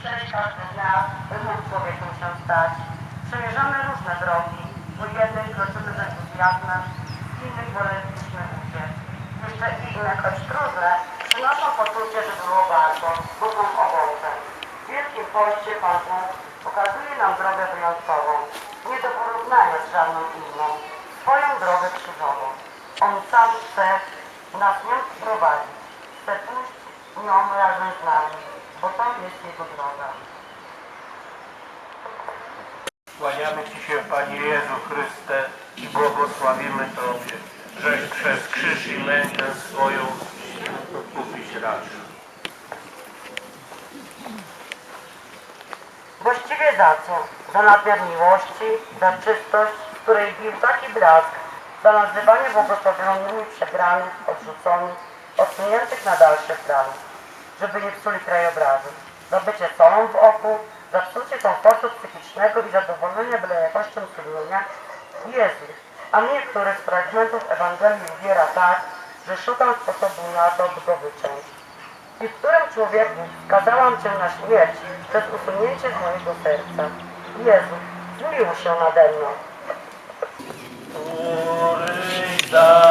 Dzisiaj każdy nas by mógł człowiekiem się stać. Przemierzamy różne drogi, bo jednych kroczymy z entuzjazmem, innych wolelibyśmy uciec. Jeszcze inne, choć trudne, przynoszą poczucie, że było warto, budzą owoce. W Wielkim Poście Pan Bóg pokazuje nam drogę wyjątkową, nie do porównania z żadną inną, swoją drogę krzyżową. On sam chce nas nią prowadzić, chce pójść nią razem z nami, bo to jest Jego droga. Kłaniamy Ci się, Panie Jezu Chryste, i błogosławimy Tobie, żeś przez krzyż i mękę swoją kupić raczył. Właściwie za co? Za nadmiar miłości, za czystość, w której bił taki blask, za nazywanie błogosławionymi przegranych, odrzuconych, odsuniętych na dalsze plany, żeby nie psuli krajobrazu, za bycie solą w oku, za psucie komfortu psychicznego i zadowolenie byle jakością sumienia. Jezu, a mnie których z fragmentów Ewangelii uwiera tak, że szukam sposobu na to, by go wyciąć. I w którym człowieku skazałam Cię na śmierć przez usunięcie z mojego serca. Jezu, zmiłuj się nade mną. Który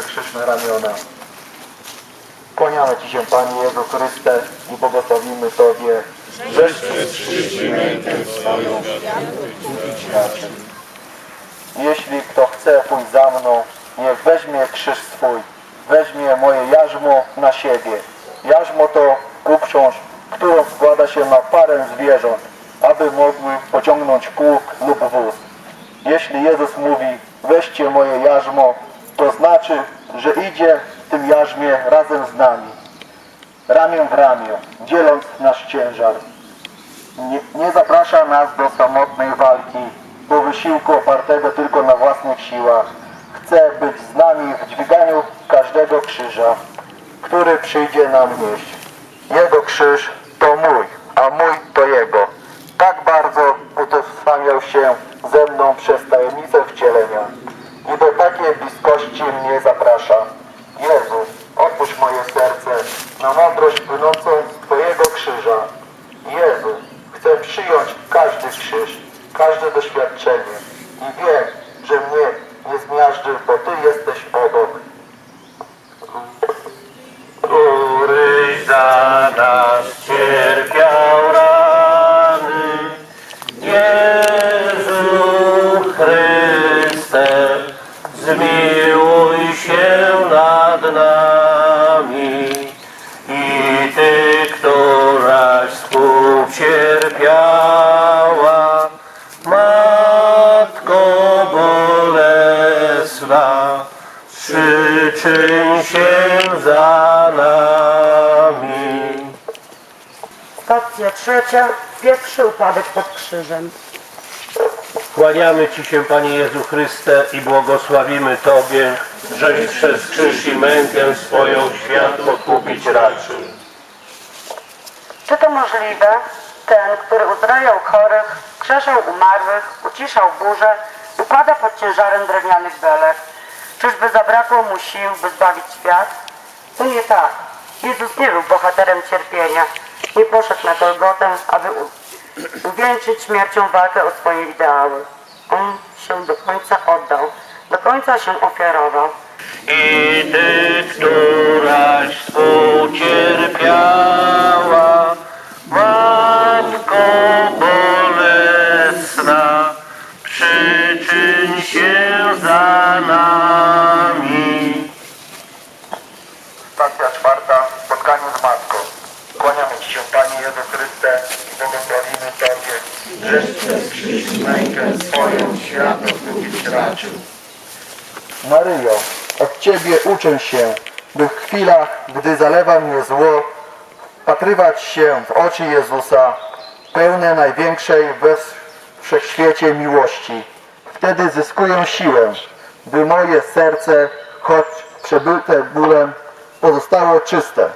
Jezus bierze krzyż na ramiona. Kłaniamy Ci się, Panie Jezu Chryste i błogosławimy Tobie, krzyż i mękę swoją. Jeśli kto chce pójść za mną, niech weźmie krzyż swój, weźmie moje jarzmo na siebie. Jarzmo to uprząż, którą składa się na parę zwierząt, aby mogły pociągnąć kół lub wóz. Jeśli Jezus mówi, weźcie moje jarzmo, to znaczy, że idzie w tym jarzmie razem z nami, ramię w ramię, dzieląc nasz ciężar. Nie, nie zaprasza nas do samotnej walki, do wysiłku opartego tylko na własnych siłach. Chce być z nami w dźwiganiu każdego krzyża, który przyjdzie nam nieść. Jego krzyż to mój, a mój to jego. Tak bardzo utożsamiał się ze mną przez tajemnicę wcielenia i do takiej bliskości mnie zaprasza. Jezu, otwórz moje serce na mądrość płynącą z Twojego krzyża. Jezu, chcę przyjąć każdy krzyż, każde doświadczenie i wiem, przyczyń się za nami. Stacja trzecia, pierwszy upadek pod krzyżem. Kłaniamy Ci się, Panie Jezu Chryste, i błogosławimy Tobie, żeś przez krzyż i mękę swoją świat odkupić raczył. Czy to możliwe? Ten, który uzdrawiał chorych, krzeszał umarłych, uciszał burzę, upada pod ciężarem drewnianych belek. Czyżby zabrakło mu sił, by zbawić świat? To nie tak. Jezus nie był bohaterem cierpienia. Nie poszedł na Golgotę, aby uwieńczyć śmiercią walkę o swoje ideały. On się do końca oddał, do końca się ofiarował. I Ty, któraś współcierpiała, przyczyń się za nami. Stacja czwarta, spotkanie z Matką. Kłaniamy Ci się, Panie Jezu Chryste, i błogosławimy Tobie, żeś przez krzyż mękę swoją świat odkupić raczył. Maryjo, od Ciebie uczę się, by w chwilach, gdy zalewa mnie zło, patrywać się w oczy Jezusa, pełne największej we wszechświecie miłości. Wtedy zyskuję siłę, by moje serce, choć przebyte bólem, pozostało czyste.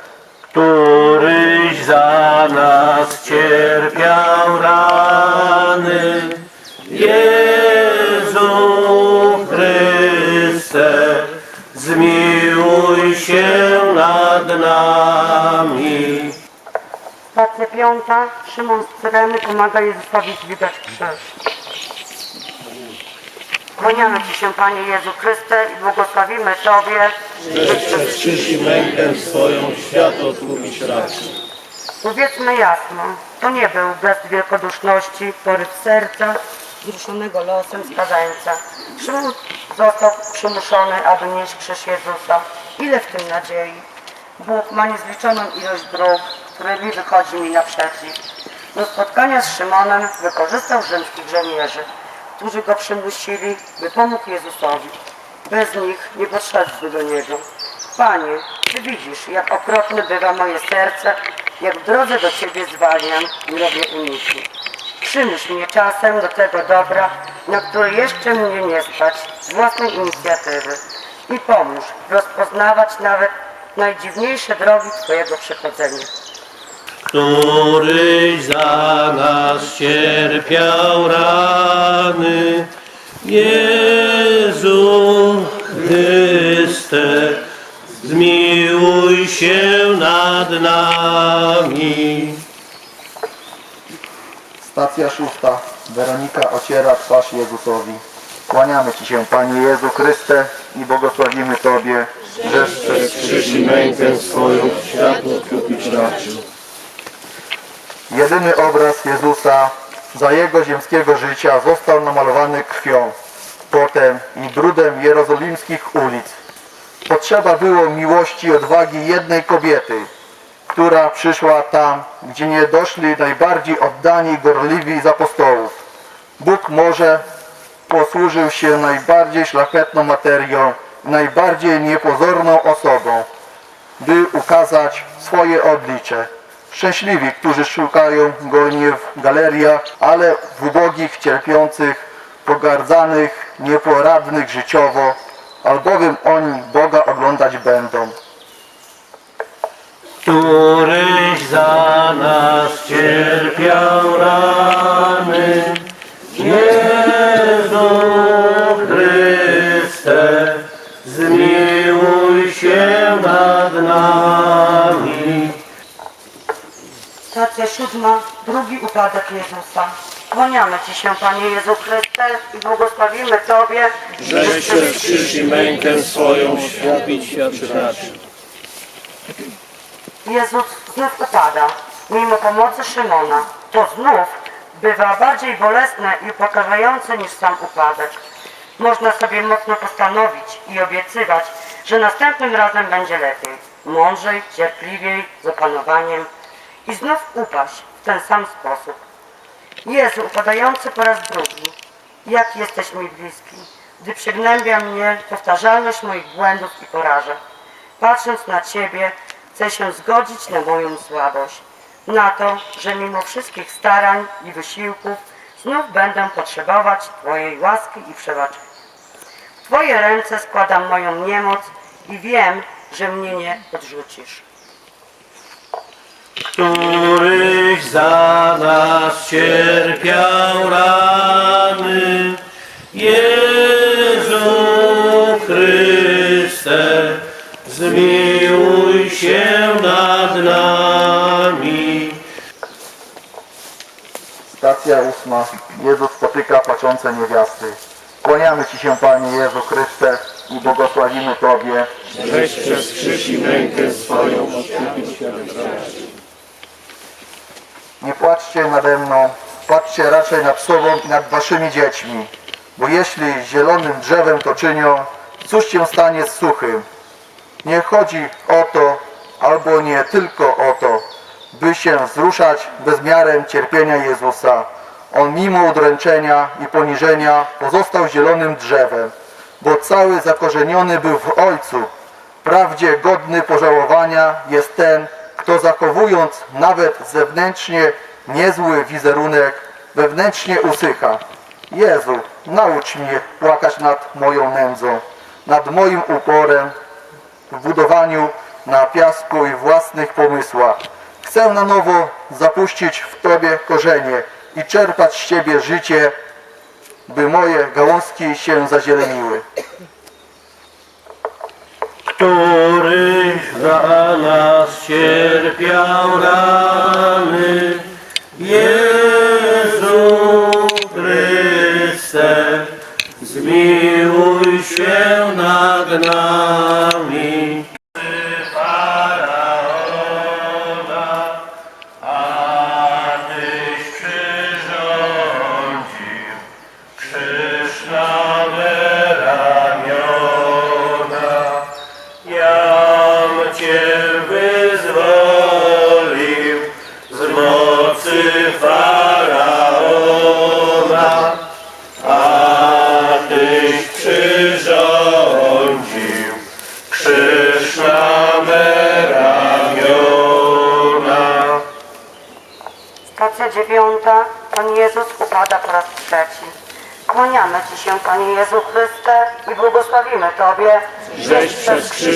któryś za nas cierpiał rany. Jezu Chryste, zmiłuj się nad nami. Stacja piąta. Szymon z Cyreny pomaga Jezusowi dźwigać krzyż. Kłaniamy Ci się, Panie Jezu Chryste, i błogosławimy Tobie, że przez krzyż i mękę swoją świat odkupić raczył. Powiedzmy jasno, to nie był gest wielkoduszności, poryw serca, wzruszonego losem skazańca. Szymon został przymuszony, aby nieść krzyż Jezusa. Ile w tym nadziei? Bóg ma niezliczoną ilość dróg, którymi wychodzi mi naprzeciw. Do spotkania z Szymonem wykorzystał rzymskich żołnierzy, którzy go przymusili, by pomógł Jezusowi. Bez nich nie podszedłby do Niego. Panie, Ty widzisz, jak okropne bywa moje serce, jak w drodze do Ciebie zwalniam i robię uniki. Przymyśl mnie czasem do tego dobra, na które jeszcze mnie nie stać, z własnej inicjatywy. I pomóż rozpoznawać nawet najdziwniejsze drogi Twojego przychodzenia. Któryś za nas cierpiał rany. Jezu Chryste, zmiłuj się nad nami. Stacja szósta. Weronika ociera twarz Jezusowi. Kłaniamy Ci się, Panie Jezu Chryste i błogosławimy Tobie, że Przez krzyż i mękę swoją świat odkupić raczył. Jedyny obraz Jezusa za Jego ziemskiego życia został namalowany krwią, potem i brudem jerozolimskich ulic. Potrzeba było miłości i odwagi jednej kobiety, która przyszła tam, gdzie nie doszli najbardziej oddani gorliwi z apostołów. Bóg może posłużył się najbardziej szlachetną materią, najbardziej niepozorną osobą, by ukazać swoje oblicze. Szczęśliwi, którzy szukają Go nie w galeriach, ale w ubogich, cierpiących, pogardzanych, nieporadnych życiowo, albowiem oni Boga oglądać będą. któryś za nas cierpiał rany. Jezu Stacja siódma, drugi upadek Jezusa. Kłaniamy Ci się, Panie Jezu Chryste, i błogosławimy Tobie, Że przez krzyż i mękę swoją świat raczył. Jezus znów upada, mimo pomocy Szymona. To znów bywa bardziej bolesne i upokarzające niż sam upadek. Można sobie mocno postanowić i obiecywać, że następnym razem będzie lepiej, mądrzej, cierpliwiej, z opanowaniem i znów upaść w ten sam sposób. Jezu, upadający po raz drugi, jak jesteś mi bliski, gdy przygnębia mnie powtarzalność moich błędów i porażek. Patrząc na Ciebie, chcę się zgodzić na moją słabość, na to, że mimo wszystkich starań i wysiłków znów będę potrzebować Twojej łaski i przebaczenia. W Twoje ręce składam moją niemoc i wiem, że mnie nie odrzucisz. Któryś za nas cierpiał rany. Jezu Chryste, zmiłuj się nad nami. Stacja ósma. Jezus spotyka płaczące niewiasty. Kłaniamy Ci się, Panie Jezu Chryste i błogosławimy Tobie, Żeś przez krzyż i mękę swoją odkupić świat. Nie płaczcie nade mną, patrzcie raczej nad sobą i nad waszymi dziećmi. Bo jeśli zielonym drzewem to czynią, cóż się stanie z suchym? Nie chodzi o to, albo nie tylko o to, by się wzruszać bezmiarem cierpienia Jezusa. On mimo udręczenia i poniżenia pozostał zielonym drzewem, bo cały zakorzeniony był w Ojcu. Wprawdzie godny pożałowania jest ten, kto zachowując nawet zewnętrznie niezły wizerunek, wewnętrznie usycha. Jezu, naucz mnie płakać nad moją nędzą, nad moim uporem w budowaniu na piasku i własnych pomysłach. Chcę na nowo zapuścić w Tobie korzenie i czerpać z Ciebie życie, by moje gałązki się zazieleniły. Któryś za nas cierpiał rany, Jezu Chryste, zmiłuj się nad nami.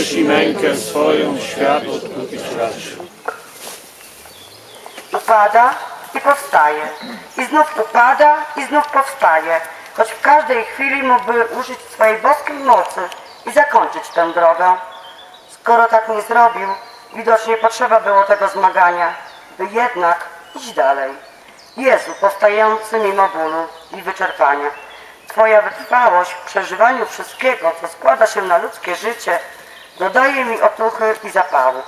Przez krzyż i mękę swoją świat odkupić raczył. upada i powstaje. I znów upada i znów powstaje. Choć w każdej chwili mógłby użyć swojej boskiej mocy i zakończyć tę drogę. Skoro tak nie zrobił, widocznie potrzeba było tego zmagania, by jednak iść dalej. Jezu, powstający mimo bólu i wyczerpania. Twoja wytrwałość w przeżywaniu wszystkiego, co składa się na ludzkie życie, dodaje mi otuchy i zapału.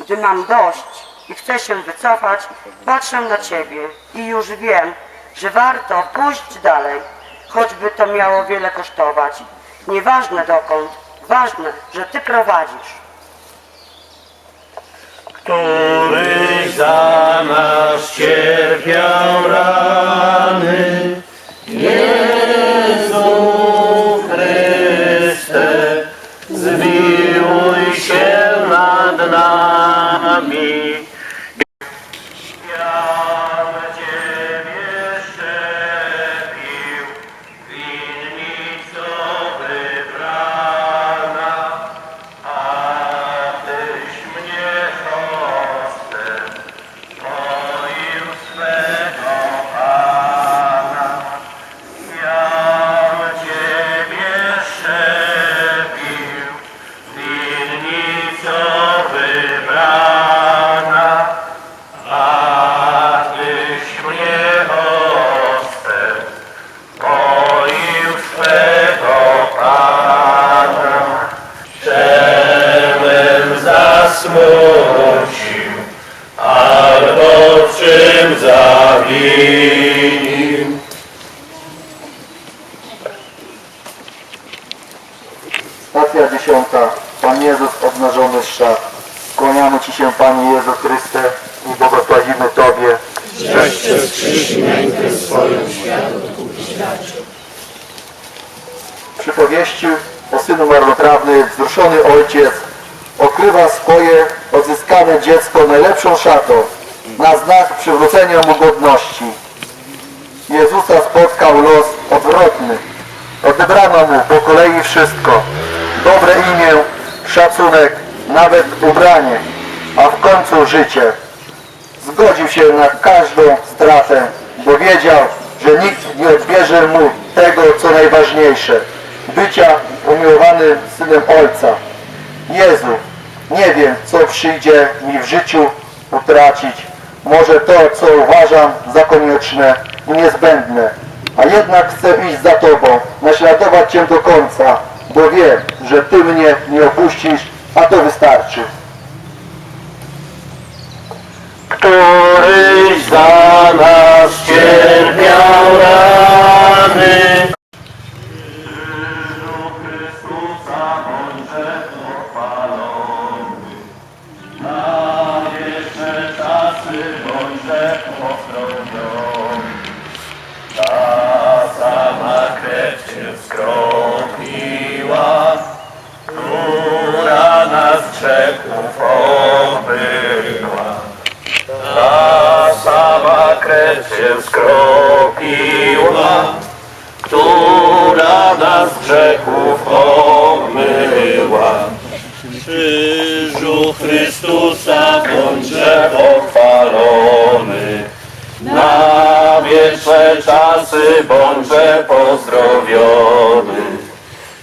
Gdy mam dość i chcę się wycofać, patrzę na Ciebie i już wiem, że warto pójść dalej, choćby to miało wiele kosztować. Nieważne dokąd, ważne, że Ty prowadzisz. Któryś za nas cierpiał rany, Jezu Stacja dziesiąta. Pan Jezus obnażony z szat. Kłaniamy Ci się, Panie Jezu Chryste, i błogosławimy Tobie. Żeś przez krzyż i mękę swoją świat odkupić raczył. Przypowieści o synu marnotrawny wzruszony ojciec okrywa swoje odzyskane dziecko najlepszą szatą na znak przywrócenia mu godności. Jezusa spotkał los odwrotny. Odebrano mu po kolei wszystko. Dobre imię, szacunek, nawet ubranie, a w końcu życie. Zgodził się na każdą stratę, bo wiedział, że nikt nie odbierze mu tego, co najważniejsze. Bycia umiłowanym synem Ojca. Jezu, nie wiem, co przyjdzie mi w życiu utracić. Może to, co uważam za konieczne i niezbędne. A jednak chcę iść za Tobą, naśladować Cię do końca, bo wiem, że Ty mnie nie opuścisz, a to wystarczy. Któryś za nas cierpiał rany. Się skropiła, która nas grzechów omyła. Krzyżu Chrystusa, bądźże pochwalony. Na wieczne czasy bądźże pozdrowiony.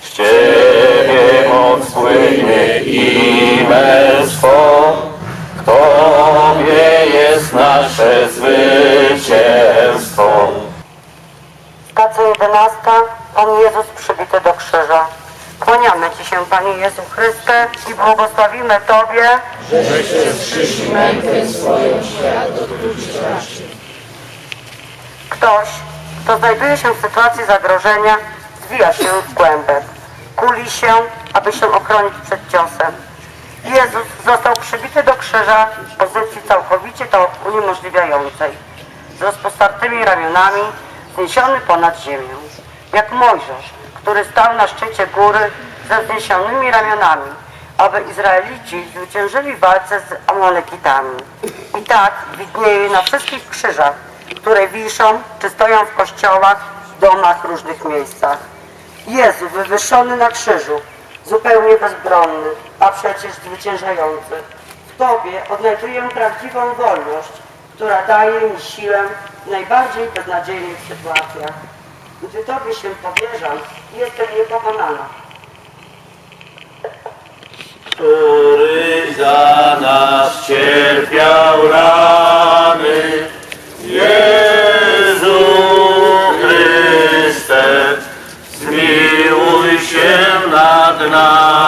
Z Ciebie moc płynie i męstwo, w Tobie jest nasze zwycięstwo. Stacja 11. Pan Jezus przybity do krzyża. Kłaniamy Ci się, Panie Jezu Chryste, i błogosławimy Tobie, Ktoś, kto znajduje się w sytuacji zagrożenia, zwija się w kłębek. Kuli się, aby się ochronić przed ciosem. Jezus został przybity do krzyża w pozycji całkowicie to uniemożliwiającej. Z rozpostartymi ramionami, zniesiony ponad ziemią. Jak Mojżesz, który stał na szczycie góry ze wzniesionymi ramionami, aby Izraelici zwyciężyli walce z Amalekitami. I tak widnieje na wszystkich krzyżach, które wiszą czy stoją w kościołach, domach, różnych miejscach. Jezu wywyższony na krzyżu, zupełnie bezbronny, a przecież zwyciężający. W Tobie odnajduję prawdziwą wolność, która daje mi siłę w najbardziej beznadziejnych sytuacjach. Gdy Tobie się powierzam, jestem niepokonana. który za nas cierpiał rany. Jezu Chryste, zmiłuj się nad nami.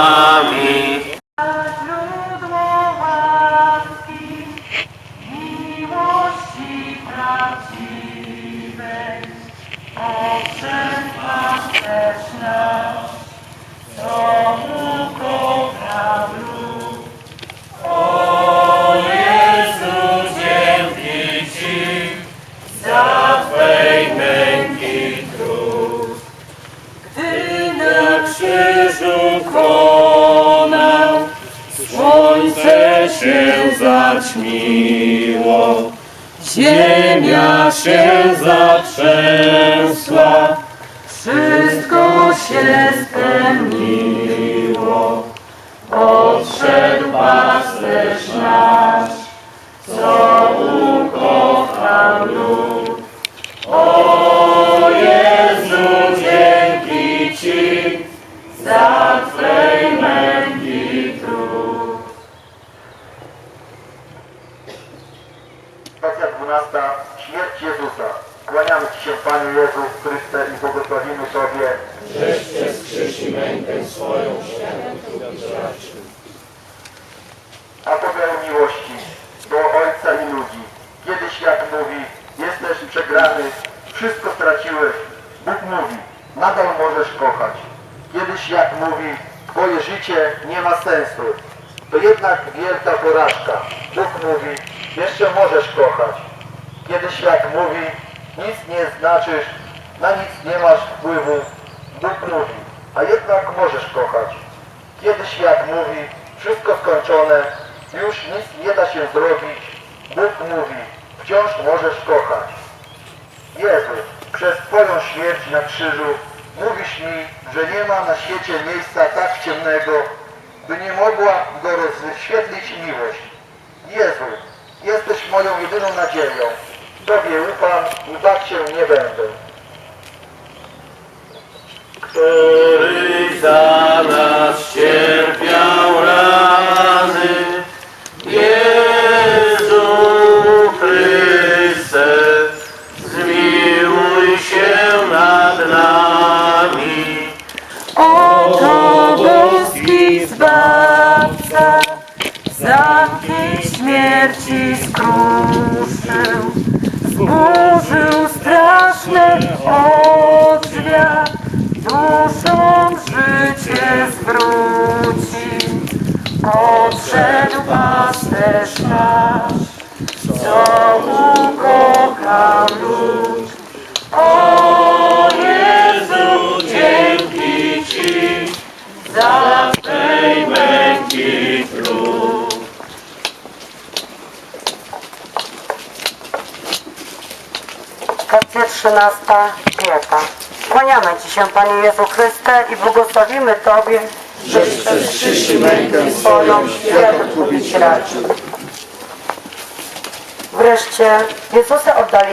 Się zaćmiło, ziemia się zatrzęsła, kochać. Kiedyś jak mówi, wszystko skończone, już nic nie da się zrobić. Bóg mówi, wciąż możesz kochać. Jezu, przez Twoją śmierć na krzyżu mówisz mi, że nie ma na świecie miejsca tak ciemnego, by nie mogła go rozświetlić miłość. Jezu, jesteś moją jedyną nadzieją. Tobie ufam i bać się nie będę. Który za nas cierpiał rany. Jezu Chryste, zmiłuj się nad nami. Oto boski Zbawca, zamki śmierci skruszył,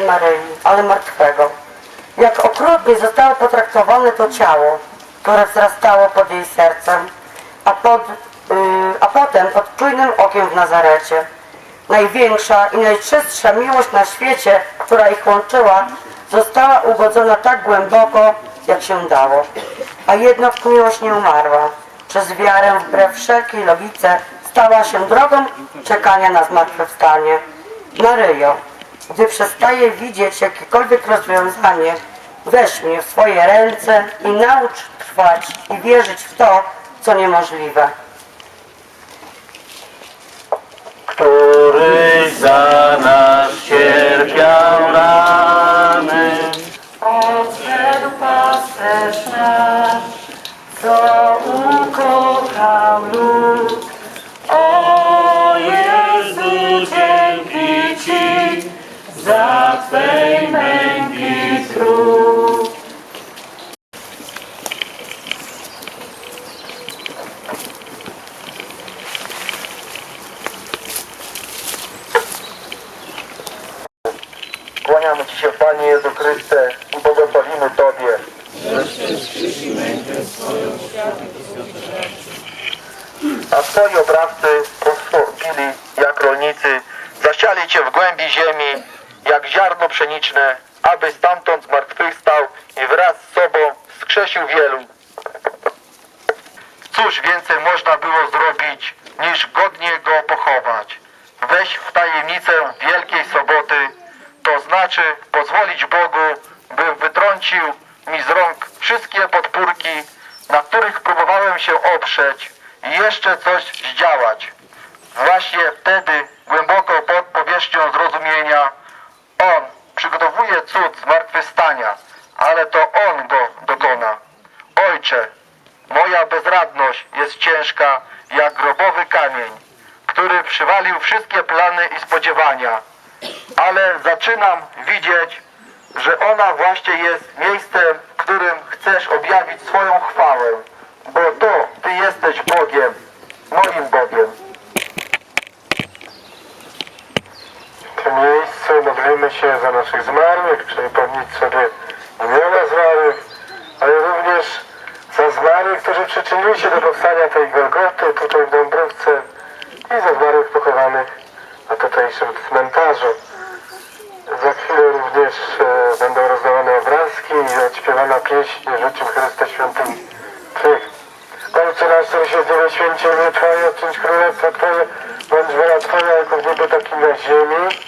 Maryi, ale martwego. Jak okrutnie zostało potraktowane to ciało, które wzrastało pod jej sercem, a, pod, yy, a potem pod czujnym okiem w Nazarecie. Największa i najczystsza miłość na świecie, która ich łączyła, została ugodzona tak głęboko, jak się dało. A jednak miłość nie umarła. Przez wiarę wbrew wszelkiej logice stała się drogą czekania na zmartwychwstanie. Maryjo, gdy przestaje widzieć jakiekolwiek rozwiązanie, weź mnie w swoje ręce i naucz trwać i wierzyć w to, co niemożliwe. Który za nas cierpiał rany, za Twej męki trud. Kłaniamy Ci się, Panie Jezu Chryste, i błogosławimy Tobie. A Twoi obrawcy postąpili jak rolnicy, zasiali Cię w głębi ziemi, jak ziarno pszeniczne, aby stamtąd zmartwychwstał i wraz z sobą wskrzesił wielu. Cóż więcej można było zrobić, niż godnie go pochować? Weź w tajemnicę Wielkiej Soboty, to znaczy pozwolić Bogu, by wytrącił mi z rąk wszystkie podpórki, na których próbowałem się oprzeć i jeszcze coś zdziałać. Właśnie wtedy, głęboko pod powierzchnią zrozumienia, On przygotowuje cud zmartwychwstania, ale to On go dokona. Ojcze, moja bezradność jest ciężka jak grobowy kamień, który przywalił wszystkie plany i spodziewania, ale zaczynam widzieć, że ona właśnie jest miejscem, w którym chcesz objawić swoją chwałę, bo to Ty jesteś Bogiem, moim Bogiem. Tym miejscu modlimy się za naszych zmarłych, przypomnieć sobie imiona zmarłych, ale również za zmarłych, którzy przyczynili się do powstania tej Golgoty tutaj w Dąbrowce i za zmarłych pochowanych na tutejszym cmentarzu. Za chwilę również e, będą rozdawane obrazki i odśpiewana pieśń Rzucił Chryste Świętym Twych. Ojcze nasz, który się niebie święcie imię Twoje, odczyń królestwo Twoje, bądź wola Twoja jako w niebie, tak i na ziemi.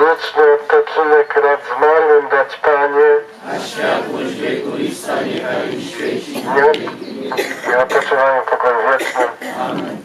Wieczny odpoczynek rad zmarłym dać Panie. A światłość wieku i stanie świeci. I odpoczywają pokój wieczny. Nie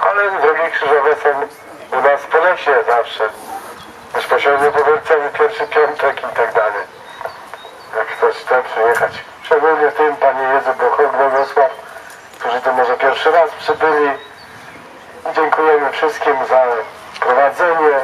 ale drogi krzyżowe są u nas po lesie zawsze. Bezpośrednio po pierwszy piątek i tak dalej. Jak ktoś chce przyjechać. Szczególnie tym, Panie Jezu, Błogosław, którzy tu może pierwszy raz przybyli. Dziękujemy wszystkim za prowadzenie.